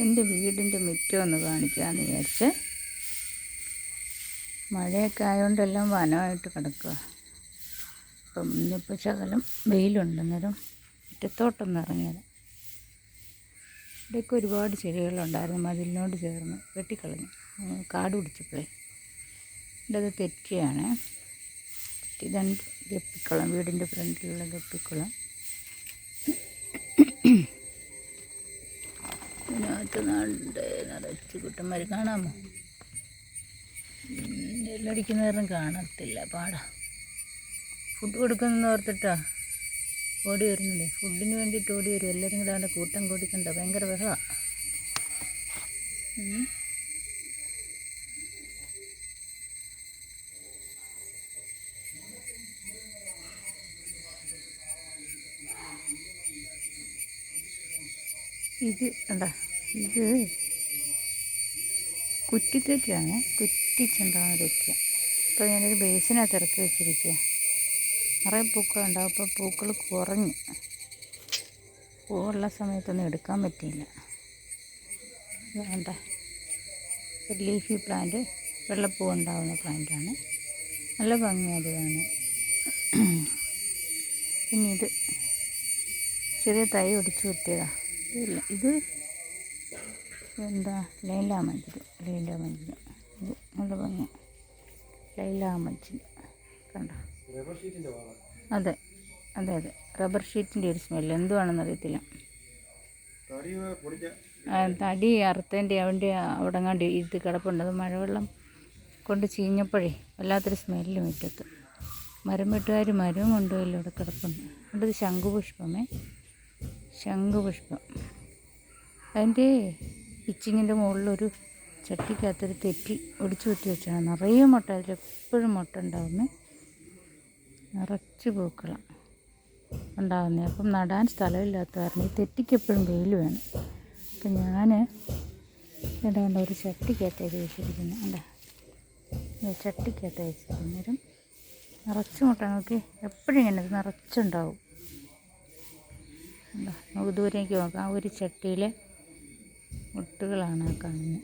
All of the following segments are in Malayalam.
എന്റെ വീടിന്റെ മുറ്റം ഒന്ന് കാണിക്കാമെന്ന് വിചാരിച്ച് മഴയൊക്കെ ആയതുകൊണ്ടെല്ലാം വനമായിട്ട് കിടക്കുക. അപ്പം ഇന്നിപ്പോൾ ശകലം വെയിലുണ്ട്. അന്നേരം മുറ്റത്തോട്ടൊന്ന് ഇറങ്ങിയത്. ഇവിടെയൊക്കെ ഒരുപാട് ചെടികളുണ്ടായിരുന്നു. മതിലിനോട് ചേർന്ന് വെട്ടിക്കളഞ്ഞു. കാട് പിടിച്ചപ്പോഴേ എന്റെ അത് തെറ്റിയാണ്. ഇതാണ് ഗപ്പിക്കുളം. വീടിന്റെ ഫ്രണ്ടിലുള്ള ഗപ്പിക്കുളം. ഇതിനകത്ത് നാണ്ട് നിറച്ച് കുട്ടന്മാർ കാണാമോ? എല്ലടിക്കുന്ന നേരം കാണത്തില്ല. പാടാ. ഫുഡ് കൊടുക്കുന്ന ഓർത്തിട്ടാ ഓടി വരുന്നില്ലേ ഫുഡിന് വേണ്ടിയിട്ട് ഓടി വരും. എല്ലാവരും കൂടെ അവിടെ കൂട്ടം കൂടിക്കണ്ട? ഭയങ്കര ബഹളമാണ് ഇത് കണ്ട. ഇത് കുറ്റിത്തെറ്റാണ് കുറ്റിച്ചുണ്ടാകുന്ന തെറ്റ അപ്പോൾ ഞാനൊരു ബേസിനകത്ത് ഇറക്കി വെച്ചിരിക്കുക നിറയെ പൂക്കളുണ്ടാവും അപ്പോൾ പൂക്കൾ കുറഞ്ഞു പൂവുള്ള സമയത്തൊന്നും എടുക്കാൻ പറ്റിയില്ല. വേണ്ട. ലീഫി പ്ലാന്റ് വെള്ളപ്പൂ ഉണ്ടാവുന്ന പ്ലാന്റാണ്. നല്ല ഭംഗിയത് കാണാൻ. പിന്നെ ഇത് ചെറിയ തൈ ഒടിച്ചു കുത്തിയതാണ് ഇതില്ല ഇത് എന്താ? ലൈലാ മഞ്ചിൽ ലൈലാ മഞ്ചിൽ ഇത് നല്ല ഭംഗി ലൈലാ മഞ്ചിൽ കണ്ടോ? അതെ. അതെ അതെ. റബ്ബർ ഷീറ്റിന്റെ ഒരു സ്മെല്ല് എന്തുവാണെന്ന് അറിയത്തില്ല. തടി അറുത്തതിന്റെ അവന്റെ അവിടെ കണ്ട് ഇത് കിടപ്പുണ്ട്. അത് മഴവെള്ളം കൊണ്ട് ചീഞ്ഞപ്പോഴേ വല്ലാത്തൊരു സ്മെല്ല് മുറ്റത്ത് മരം വെട്ടുകാർ മരവും കൊണ്ടുപോയില്ല ഇവിടെ കിടപ്പുണ്ട്. ഇത് ശംഖുപുഷ്പമേ. ശംഖുപുഷ്പം. അതിന്റെ പിച്ചിങ്ങിന്റെ മുകളിലൊരു ചട്ടിക്കകത്തൊരു തെറ്റി ഒടിച്ചു കുത്തി വെച്ചാണ്. നിറയെ മുട്ട അതിൽ എപ്പോഴും മുട്ട ഉണ്ടാവുമേ നിറച്ച് പൂക്കളാണ് ഉണ്ടാകുന്നത് അപ്പം നടാൻ സ്ഥലമില്ലാത്ത കാരണം ഈ തെറ്റിക്കെപ്പോഴും വെയിൽ വേണം. അപ്പം ഞാൻ ഇടാണ്ട് ഒരു ചട്ടിക്കകത്തേക്ക് വെച്ചിരിക്കുന്നു അല്ല ചട്ടിക്കകത്ത് വെച്ചിരുന്നേരം നിറച്ച് മുട്ട നോക്കി എപ്പോഴും ഇങ്ങനെ നിറച്ചുണ്ടാവും. നമുക്ക് ദൂരേക്ക് നോക്കാം. ഒരു ചട്ടിയിലെ മുട്ടുകളാണ് ആ കാണുന്നത്.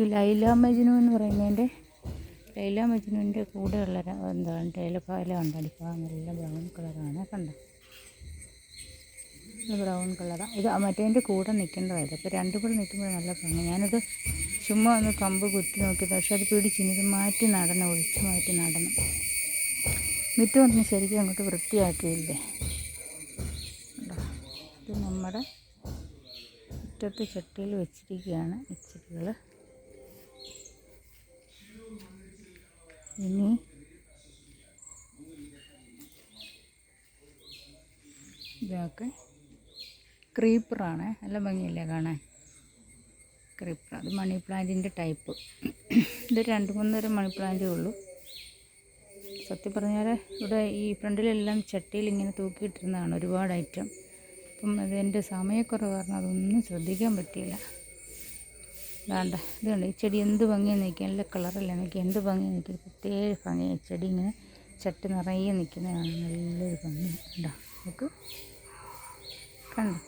ഈ ലൈല മജ്നു എന്ന് പറയുന്നതിന്റെ ലൈല മജ്നുവിന്റെ കൂടെയുള്ള എന്താണ് ടൈലപ്പാല ഉണ്ട് നല്ല ബ്രൗൺ കളറാണ്. കണ്ടോ? ഇത് ബ്രൗൺ കളറാണ് ഇത് മറ്റേതിന്റെ കൂടെ നിൽക്കേണ്ടതായത് അപ്പോൾ രണ്ടും കൂടെ നിൽക്കുമ്പോൾ നല്ല ഭംഗി. ഞാനത് ചുമ്മാ ഒന്ന് കമ്പ് കുത്തി നോക്കി പക്ഷേ അത് പിടിച്ചിനി ഇത് മാറ്റി നടണം ഒഴിച്ച് മാറ്റി നടണം. മിറ്റം ഒന്ന് ശരിക്കും അങ്ങോട്ട് വൃത്തിയാക്കിയില്ലേ? ഇത് നമ്മുടെ മുറ്റത്ത് ചട്ടിയിൽ വെച്ചിരിക്കുകയാണ് ഇച്ചിരികൾ. ഇനി ഇതൊക്കെ ക്രീപ്പറാണ്. നല്ല ഭംഗിയില്ലേ കാണാൻ? ക്രീപ്പർ അത് മണി പ്ലാന്റിന്റെ ടൈപ്പ്. ഇത് രണ്ട് മൂന്ന് തരം മണി പ്ലാന്റേ ഉള്ളൂ. സത്യം പറഞ്ഞാൽ ഇവിടെ ഈ ഫ്രണ്ടിലെല്ലാം ചട്ടിയിൽ ഇങ്ങനെ തൂക്കിയിട്ടിരുന്നതാണ് ഒരുപാട് ഐറ്റം. അപ്പം അതെന്റെ സമയക്കുറവ് കാരണം അതൊന്നും ശ്രദ്ധിക്കാൻ പറ്റിയില്ല. വേണ്ട ഇതുകൊണ്ട് കണ്ടോ ഈ ചെടി എന്ത് ഭംഗിയാണ് നിൽക്കുക? നല്ല കളറല്ലേ നിൽക്കുക? എന്ത് ഭംഗിയാണ് നിൽക്കുക? പ്രത്യേക ഭംഗിയാണ് ചെടി ഇങ്ങനെ ചട്ട് നിറയെ നിൽക്കുന്നതാണ് നല്ലൊരു ഭംഗി ഉണ്ടോ നമുക്ക് കണ്ടു?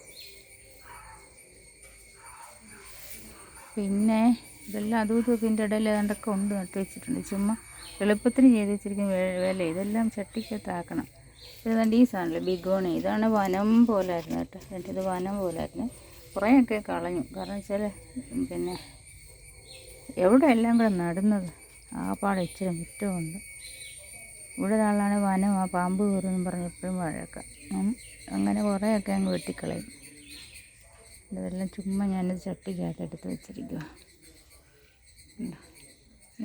പിന്നെ ഇതെല്ലാം അതും ഇതും ഇതിന്റെ ഇടയിൽ ഏതാണ്ടൊക്കെ ഉണ്ട് നട്ട് വെച്ചിട്ടുണ്ട്. ചുമ്മാ എളുപ്പത്തിന് ചെയ്ത് വെച്ചിരിക്കും വേല ഇതെല്ലാം ചട്ടിക്കകത്താക്കണം. ഇതുകൊണ്ട് ഈ സാധനമല്ലേ? ബിഗോണി ഇതാണ് വനം പോലായിരുന്നു കേട്ടോ. എന്നിട്ട് ഇത് വനം പോലായിരുന്നു. കുറേയൊക്കെ കളഞ്ഞു. കാരണം വെച്ചാൽ പിന്നെ എവിടെ എല്ലാം കൂടെ നടുന്നത്? ആ പാടെ ഇച്ചിരി മുറ്റമുണ്ട്. ഇവിടെ നാളാണ് വനം. ആ പാമ്പ് കയറുമെന്ന് പറഞ്ഞ് എപ്പോഴും വഴക്ക. അങ്ങനെ കുറേയൊക്കെ അങ്ങ് വെട്ടിക്കളയും. ഇതെല്ലാം ചുമ്മാ ഞാനത് ചട്ടിക്കകത്ത് എടുത്ത് വെച്ചിരിക്കുക?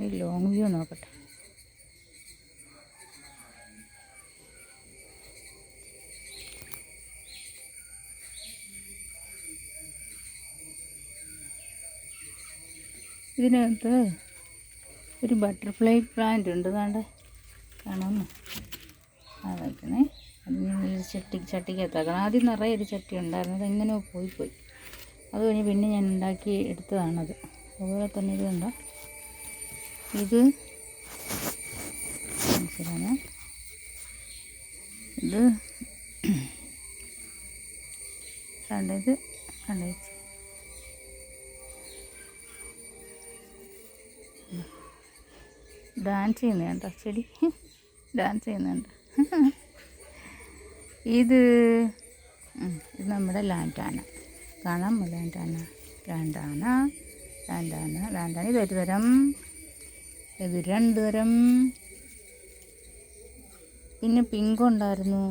ഈ ലോങ് വ്യൂ നോക്കട്ടെ. ഇതിനകത്ത് ഒരു ബട്ടർഫ്ലൈ പ്ലാന്റ് ഉണ്ട്. താണ്ട് കാണാമോ അതൊക്കെ അത് ഈ ചട്ടി ചട്ടിക്കകത്താക്കണം. ആദ്യം നിറയെ ഒരു ചട്ടി ഉണ്ടായിരുന്നു. അതെങ്ങനെയോ പോയി പോയി. അത് കഴിഞ്ഞ് പിന്നെ ഞാൻ ഉണ്ടാക്കി എടുത്തതാണത്. അതുപോലെ തന്നെ ഇത് കണ്ട? ഇത്. ഇത് കണ്ടത് കണ്ടേച്ച് ഡാൻസ് ചെയ്യുന്നുണ്ടോ ചെടി? ഡാൻസ് ചെയ്യുന്നുണ്ട് ഇത് ഇത് നമ്മുടെ ലാൻഡാന കാണാം ലാൻഡാന ലാൻഡാന ലാൻഡാന ലാൻഡാന ഇത് ഒരു തരം ഇത് രണ്ട് തരം പിന്നെ പിങ്ക് ഉണ്ടായിരുന്നു.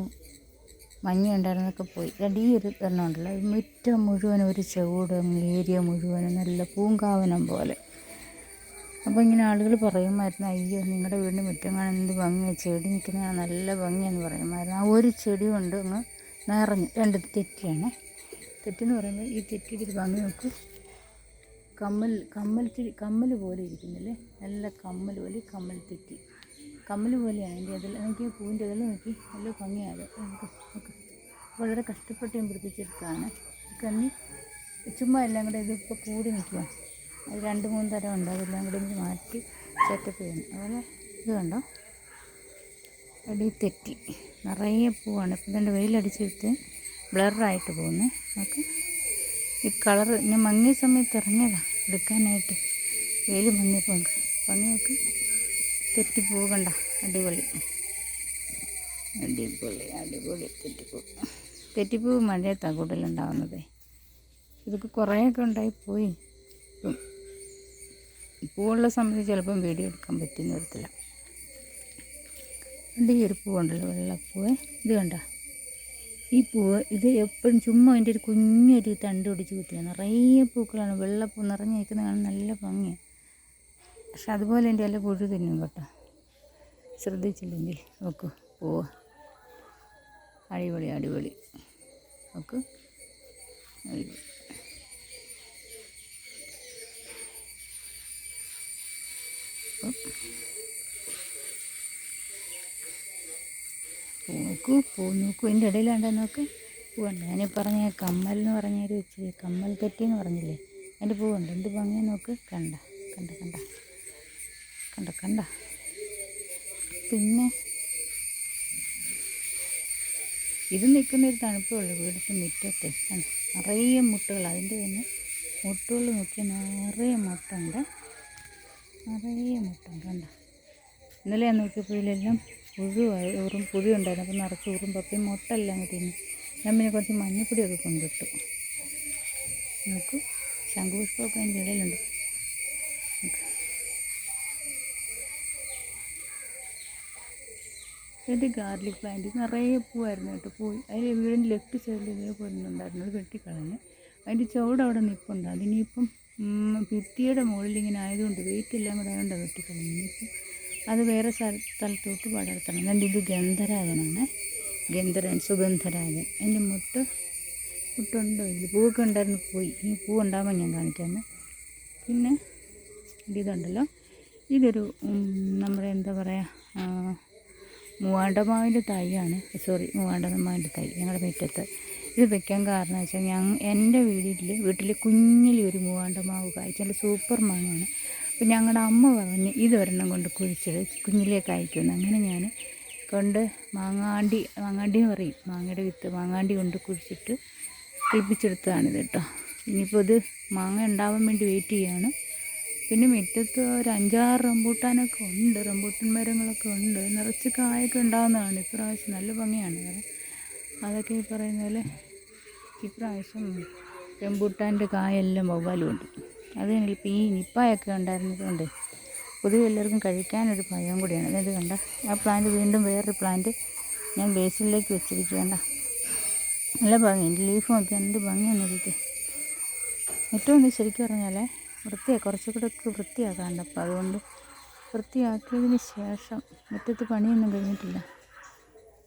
മഞ്ഞ ഉണ്ടായിരുന്നൊക്കെ പോയി. രണ്ട് ഈ ഒരു എണ്ണം ഉണ്ടല്ലോ. മുറ്റം മുഴുവനും ഒരു ചുവടും ഏരിയ മുഴുവനും നല്ല പൂങ്കാവനം പോലെ. അപ്പോൾ ഇങ്ങനെ ആളുകൾ പറയുമായിരുന്നു അയ്യോ നിങ്ങളുടെ വീടിന്റെ മുറ്റം കാണാൻ എന്ത് ഭംഗിയാണ് ചെടി നിൽക്കുന്ന നല്ല ഭംഗിയാണെന്ന് പറയുമായിരുന്നു. ആ ഒരു ചെടി കൊണ്ട് അങ്ങ് നിറഞ്ഞു രണ്ട് തെറ്റിയാണ് തെറ്റെന്ന് പറയുമ്പോൾ ഈ തെറ്റിയുടെ ഒരു ഭംഗി നോക്ക്. കമ്മൽ കമ്മൽ കമ്മൽ പോലെ ഇരിക്കുന്നില്ലേ? നല്ല കമ്മൽ പോലെ കമ്മൽ തെറ്റി കമ്മൽ പോലെയാണ് എന്റെ അതിൽ നോക്കി പൂവിന്റെ അതിൽ നോക്കി നല്ല ഭംഗിയാണ്. വളരെ കഷ്ടപ്പെട്ട് ഞാൻ പിടിപ്പിച്ചെടുത്താണ് കന്നി ചുമ്മാ എല്ലാം കൂടെ ഇതിപ്പോൾ കൂടി നിൽക്കുക അത് രണ്ട് മൂന്ന് തരം ഉണ്ട്. അതെല്ലാം കൂടി എനിക്ക് മാറ്റി സെറ്റപ്പ് ചെയ്യണം. അതുപോലെ ഇത് കണ്ടോ? അടി തെറ്റി. നിറയെ പൂവാണ്. ഇപ്പം ഇതിന്റെ വെയിലടിച്ചെടുത്ത് ബ്ലറായിട്ട് പോകുന്നത് നമുക്ക് ഈ കളറ് ഞാൻ മങ്ങിയ സമയത്ത് ഇറങ്ങിയതാണ് എടുക്കാനായിട്ട്. വെയിൽ മങ്ങിയപ്പോൾ ഭംഗി നോക്ക് തെറ്റിപ്പൂ കണ്ട അടിപൊളി. അടിപൊളി അടിപൊളി. തെറ്റിപ്പൂ തെറ്റിപ്പൂ മഴയത്താണ് കൂടുതലുണ്ടാവുന്നത്. ഇതൊക്കെ കുറേയൊക്കെ ഉണ്ടായി പോയി. പൂവുള്ള സമയത്ത് ചിലപ്പം വീഡിയോ എടുക്കാൻ പറ്റുന്ന വരത്തില്ല എന്റെ ഈ ഒരു പൂവുണ്ടല്ലോ വെള്ളപ്പൂവ്. ഇത് കണ്ട? ഈ പൂവ് ഇത് എപ്പോഴും ചുമ്മാ അതിന്റെ ഒരു കുഞ്ഞൊരു തണ്ട് പിടിച്ച് കുത്തിയാണ് നിറയെ പൂക്കളാണ്. വെള്ളപ്പൂ നിറഞ്ഞ് നിൽക്കുന്ന കാണാൻ നല്ല ഭംഗിയാണ് പക്ഷെ അതുപോലെ എന്റെ നല്ല പുഴു തിന്നും കേട്ടോ. ശ്രദ്ധിച്ചില്ലെങ്കിൽ നോക്കൂ പൂവ്. അടിപൊളി അടിപൊളി. നോക്കൂ. അടിപൊളി. അപ്പം പൂ നോക്കൂ. പൂ നോക്കൂ ഇതിന്റെ ഇടയിലാണ്ട നോക്ക്. പൂവുണ്ട് ഞാൻ പറഞ്ഞ കമ്മൽ എന്ന് പറഞ്ഞ ഒരു ഇച്ചിരി കമ്മൽ കെട്ടി എന്ന് പറഞ്ഞില്ലേ? അതിന്റെ പൂവുണ്ട് എന്ത് ഭംഗിയാ നോക്ക്. കണ്ട കണ്ട കണ്ട. കണ്ട കണ്ട. പിന്നെ ഇത് നിൽക്കുന്ന ഒരു തണുപ്പേ ഉള്ളൂ വീടിന്റെ മുറ്റത്ത് നിറയെ മുട്ടുകൾ. അതിന്റെ തന്നെ മുട്ടുകൾ നോക്കി നിറയെ മുട്ടുണ്ട് നിറയെ മുട്ടുണ്ട് കണ്ടോ? ഇന്നലെ ഞാൻ നോക്കിയപ്പോൾ ഇതിലെല്ലാം പുഴുവായി ഊറും പുഴു ഉണ്ടായിരുന്നു. അപ്പോൾ നിറച്ച് ഊറും പപ്പയും മുട്ടെല്ലാം കിട്ടിയിരുന്നു ഞാൻ പിന്നെ കുറച്ച് മഞ്ഞപ്പൊടിയൊക്കെ കൊണ്ടിട്ടു. നോക്കൂ ശംഖുപുഷ്പമൊക്കെ അതിന്റെ ഇടയിലുണ്ട്. എന്റെ ഇത് ഗാർലിക് പ്ലാന്റ്. നിറയെ പൂവായിരുന്നു കേട്ടോ പോയി അതിൽ വീടിന്റെ ലെഫ്റ്റ് സൈഡിൽ ഇതേപോലെ ഉണ്ടായിരുന്നു. അത് വെട്ടിക്കളഞ്ഞ്. അതിന്റെ ചുവട് അവിടെ നിൽപ്പുണ്ട് അതിനിപ്പം ഭിത്തിയുടെ മുകളിൽ ഇങ്ങനെ ആയതുകൊണ്ട് വെയിറ്റ് എല്ലാം കൂടെ ആയതുകൊണ്ടാണ് വെട്ടിക്കളഞ്ഞത് ഇനിയിപ്പം അത് വേറെ സ്ഥലത്തോട്ട് പടർത്തണം. എന്നിട്ട് ഇത് ഗന്ധരാജനാണ് ഗന്ധരൻ സുഗന്ധരാജൻ എന്റെ മുട്ട് മുട്ടുണ്ടോ? ഇതിൽ പൂവൊക്കെ ഉണ്ടായിരുന്നു പോയി. ഈ പൂ ഉണ്ടാകുമ്പോൾ ഞാൻ കാണിക്കാമെന്ന് പിന്നെ ഇതുണ്ടല്ലോ. ഇതൊരു നമ്മുടെ എന്താ പറയുക മൂവാണ്ടമാവിന്റെ തൈയാണ്. സോറി മൂവാണ്ടമാവിന്റെ തൈ. ഞങ്ങളുടെ മുറ്റത്ത് ഇത് വെക്കാൻ കാരണം വെച്ചാൽ ഞാൻ എന്റെ വീട്ടിൽ വീട്ടിൽ കുഞ്ഞിൽ ഒരു മൂവാണ്ട മാവ് നല്ല സൂപ്പർ മാങ്ങാണ്. അപ്പോൾ ഞങ്ങളുടെ അമ്മ പറഞ്ഞ് ഇതൊരെണ്ണം കൊണ്ട് കുഴിച്ചിട് കുഞ്ഞിലേ കായ്ക്കുമെന്ന് അങ്ങനെ ഞാൻ കൊണ്ട് മാങ്ങാണ്ടി മാങ്ങാണ്ടി പറയും. മാങ്ങയുടെ വിത്ത് മാങ്ങാണ്ടി കൊണ്ട് കുഴിച്ചിട്ട് കിളിപ്പിച്ചെടുത്തതാണിത് കേട്ടോ. ഇനിയിപ്പോൾ ഇത് മാങ്ങ ഉണ്ടാവാൻ വേണ്ടി വെയിറ്റ് ചെയ്യാണ്. പിന്നെ മുറ്റത്ത് ഒരു അഞ്ചാറ് റംബൂട്ടാനൊക്കെ ഉണ്ട്. റംബൂട്ടൻ മരങ്ങളൊക്കെ ഉണ്ട്. നിറച്ച് കായൊക്കെ ഉണ്ടാകുന്നതാണ് ഇപ്രാവശ്യം നല്ല ഭംഗിയാണ്. അതൊക്കെ ഈ പറയുന്ന പോലെ ഇപ്രാവശ്യം റംബൂട്ടാന്റെ കായെല്ലാം വവ്വാലുമുണ്ട് അത് ഇപ്പം ഈ നിപ്പായൊക്കെ ഉണ്ടായിരുന്നതുകൊണ്ട് പൊതുവെ എല്ലാവർക്കും കഴിക്കാനൊരു ഭയം കൂടിയാണ്. അതായത് കണ്ട ആ പ്ലാന്റ് വീണ്ടും വേറൊരു പ്ലാന്റ് ഞാൻ ബേസിലേക്ക് വെച്ചിരിക്കേണ്ട നല്ല ഭംഗി എന്റെ ലീഫ് നോക്കി എന്ത് ഭംഗിയാണ് എനിക്ക് ഏറ്റവും ഒന്ന് ശരിക്കും പറഞ്ഞാൽ വൃത്തിയാണ് കുറച്ചുകൂടെ ഒക്കെ വൃത്തിയാക്കാണ്ട് അപ്പോൾ അതുകൊണ്ട് വൃത്തിയാക്കിയതിന് ശേഷം മുറ്റത്ത് പണിയൊന്നും കഴിഞ്ഞിട്ടില്ല.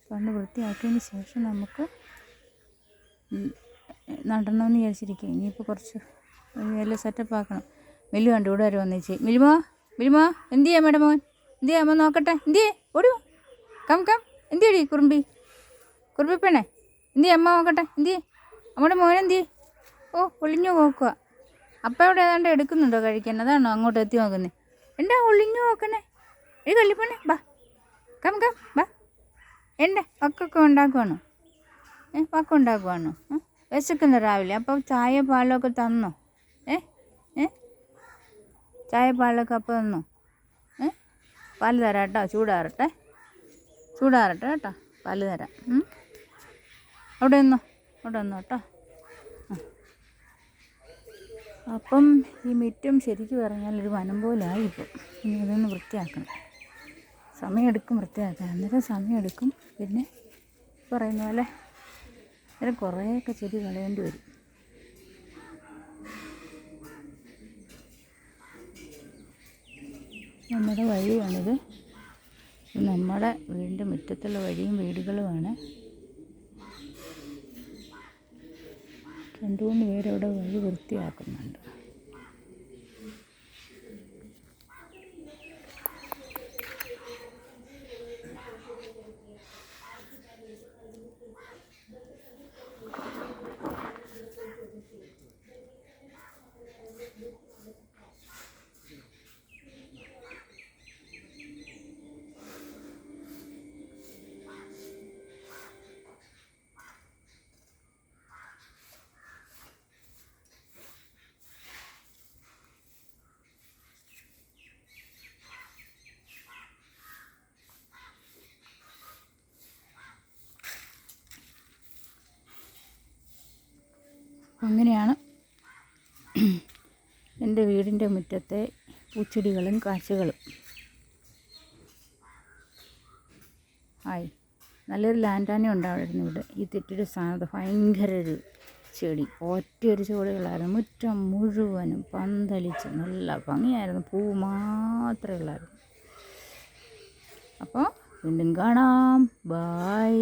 അതുകൊണ്ട് വൃത്തിയാക്കിയതിന് ശേഷം നമുക്ക് നടണമെന്ന് വിചാരിച്ചിരിക്കുക ഇനിയിപ്പോൾ കുറച്ച് എല്ലാം സെറ്റപ്പ് ആക്കണം. മില്ലു കണ്ടു ഇവിടെ വരെ വന്നേച്ചി മിലുമോ മിലുമോ എന്ത് ചെയ്യാം മേഡം മോൻ? എന്ത് ചെയ്യാം? നോക്കട്ടെ. എന്ത് ചെയ്യേ? ഓടി. Come come. എന്ത് ചെയ്യടി കുറുമ്പി? കുറുമ്പി പെണ്ണേ. എന്ത് ചെയ്യാം? അമ്മ നോക്കട്ടെ. എന്ത് ചെയ്യേ? അമ്മയുടെ മോൻ എന്ത് ചെയ്യേ? ഓ ഒളിഞ്ഞു നോക്കുക അപ്പം ഇവിടെ ഏതാണ്ട് എടുക്കുന്നുണ്ടോ കഴിക്കാൻ? അതാണോ അങ്ങോട്ട് എത്തി നോക്കുന്നത് എന്താ ഒളിഞ്ഞു നോക്കണേ ഈ കള്ളിപ്പണേ ബാ. കം കം ബാ. എന്റെ ഒക്കെ ഉണ്ടാക്കുവാണോ? ഏ പക്കം ഉണ്ടാക്കുവാണോ? വിശക്കുന്നു രാവിലെ. അപ്പോൾ ചായ പാലൊക്കെ തന്നോ? ഏ ഏ ചായ പാലൊക്കെ അപ്പോൾ തന്നോ? ഏ പാൽ തരാം കേട്ടോ. ചൂടാറട്ടെ. ചൂടാറട്ടെ കേട്ടോ. പാൽ തരാം. അവിടെ നിന്നോ? അവിടെ നിന്നോ കേട്ടോ. അപ്പം ഈ മിറ്റം ശരിക്കും പറഞ്ഞാൽ ഒരു വനം പോലെ ഇപ്പം ഇനി അതൊന്ന് വൃത്തിയാക്കണം. സമയമെടുക്കും വൃത്തിയാക്കാൻ. അന്നേരം സമയമെടുക്കും പിന്നെ പറയുന്ന പോലെ അന്നേരം കുറേയൊക്കെ ചെടി കളയേണ്ടി വരും. നമ്മുടെ വഴിയാണിത്. നമ്മുടെ വീടിന്റെ മുറ്റത്തുള്ള വഴിയും വീടുകളുമാണ്. രണ്ട് മൂന്ന് പേരവിടെ വഴി വൃത്തിയാക്കുന്നുണ്ട്. എന്റെ വീടിന്റെ മുറ്റത്തെ പൂച്ചെടികളും കാഴ്ചകളും. ആയി. നല്ലൊരു ലാൻഡാനെ ഉണ്ടായിരുന്നു ഇവിടെ. ഈ തെറ്റൊരു സ്ഥാനത്ത് ഭയങ്കര ഒരു ചെടി. ഒറ്റയൊരു ചെടികളായിരുന്നു മുറ്റം മുഴുവനും പന്തലിച്ച് നല്ല ഭംഗിയായിരുന്നു. പൂ മാത്രമേ ഉള്ളായിരുന്നു. അപ്പോൾ വീണ്ടും കാണാം. ബായ്